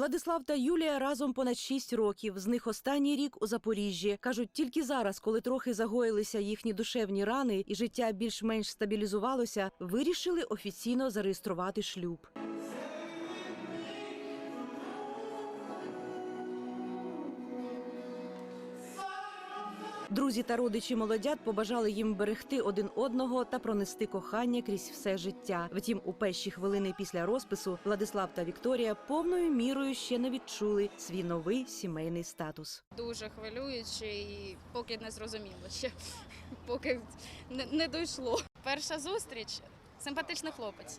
Владислав та Юлія разом понад шість років. З них останній рік у Запоріжжі. кажуть, тільки зараз, коли трохи загоїлися їхні душевні рани і життя більш-менш стабілізувалося, вирішили офіційно зареєструвати шлюб. Друзі та родичі молодят побажали їм берегти один одного та пронести кохання крізь все життя. Втім, у перші хвилини після розпису Владислав та Вікторія повною мірою ще не відчули свій новий сімейний статус. Дуже хвилююче поки не зрозуміло ще, поки не, не дійшло. Перша зустріч симпатичний хлопець.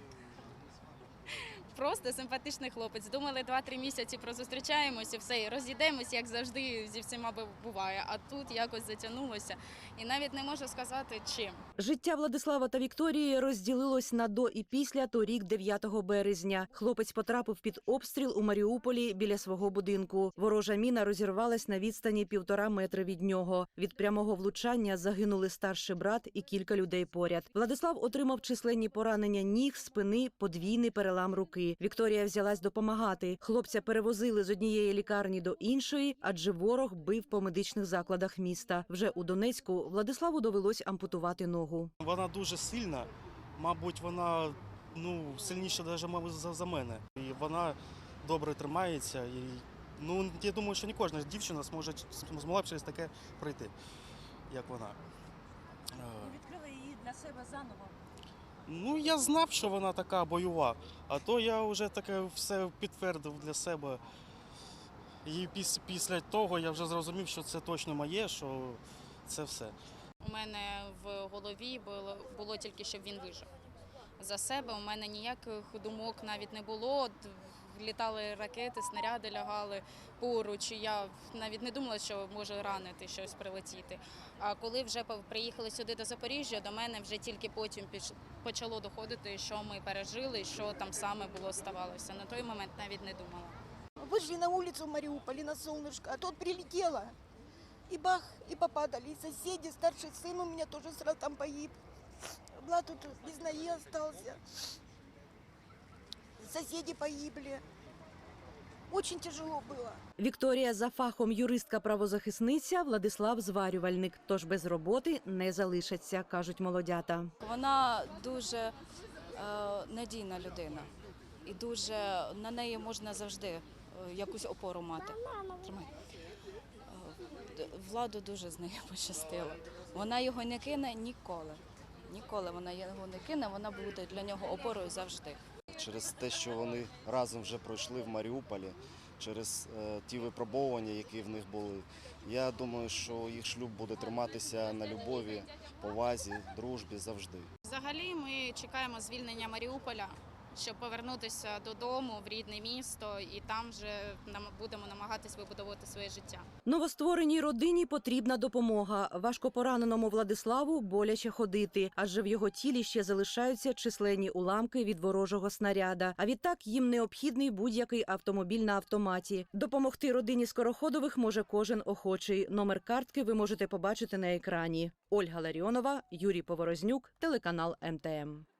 Просто симпатичний хлопець. Думали, 2-3 місяці прозустрічаємося, все, і розійдемось, як завжди зі всіма бу- буває. А тут якось затягнулося. І навіть не можу сказати чим. Життя Владислава та Вікторії розділилось на до і після торік, 9 березня. Хлопець потрапив під обстріл у Маріуполі біля свого будинку. Ворожа міна розірвалась на відстані півтора метри від нього. Від прямого влучання загинули старший брат і кілька людей поряд. Владислав отримав численні поранення ніг, спини, подвійний перелам руки. Вікторія взялась допомагати. Хлопця перевозили з однієї лікарні до іншої, адже ворог бив по медичних закладах міста. Вже у Донецьку Владиславу довелось ампутувати ногу. Вона дуже сильна, мабуть, вона ну, сильніша навіть, мабуть, за, за мене. І вона добре тримається. І, ну, я думаю, що не кожна дівчина зможе змогла б через таке пройти, як вона. Відкрили її для себе заново. Ну, я знав, що вона така бойова, а то я вже таке все підтвердив для себе. І піс, після того я вже зрозумів, що це точно моє, що це все. У мене в голові було, було тільки, щоб він вижив. За себе у мене ніяких думок навіть не було Д- Літали ракети, снаряди лягали поруч. і Я навіть не думала, що може ранити щось прилетіти. А коли вже пов- приїхали сюди до Запоріжжя, до мене вже тільки потім піш- почало доходити, що ми пережили, що там саме було ставалося. На той момент навіть не думала. Вышли на улицу в Мариуполе на солнышко, а тут прилетело. И бах, и попадали. И соседи, старший сын у меня тоже сразу там погиб. Влад тут без ноги остался. Соседи погибли. Очень тяжело было. Вікторія за фахом юристка-правозахисниця, Владислав зварювальник. Тож без роботи не залишаться, кажуть молодята. Вона дуже е, надійна людина. І дуже на неї можна завжди е, якусь опору мати. Тримай. Е, Владу дуже з нею пощастило. Вона його не кине ніколи. Ніколи вона його не кине, вона буде для нього опорою завжди. Через те, що вони разом вже пройшли в Маріуполі, через е, ті випробовування, які в них були. Я думаю, що їх шлюб буде триматися на любові, повазі, дружбі завжди. Взагалі, ми чекаємо звільнення Маріуполя, щоб повернутися додому в рідне місто, і там вже будемо намагатись вибудовувати своє життя. Новоствореній родині потрібна допомога. Важкопораненому Владиславу боляче ходити, адже в його тілі ще залишаються численні уламки від ворожого снаряда. А відтак їм необхідний будь-який автомобіль на автоматі. Допомогти родині скороходових може кожен охочий. Номер картки ви можете побачити на екрані. Ольга Ларіонова, Юрій Поворознюк, телеканал МТМ.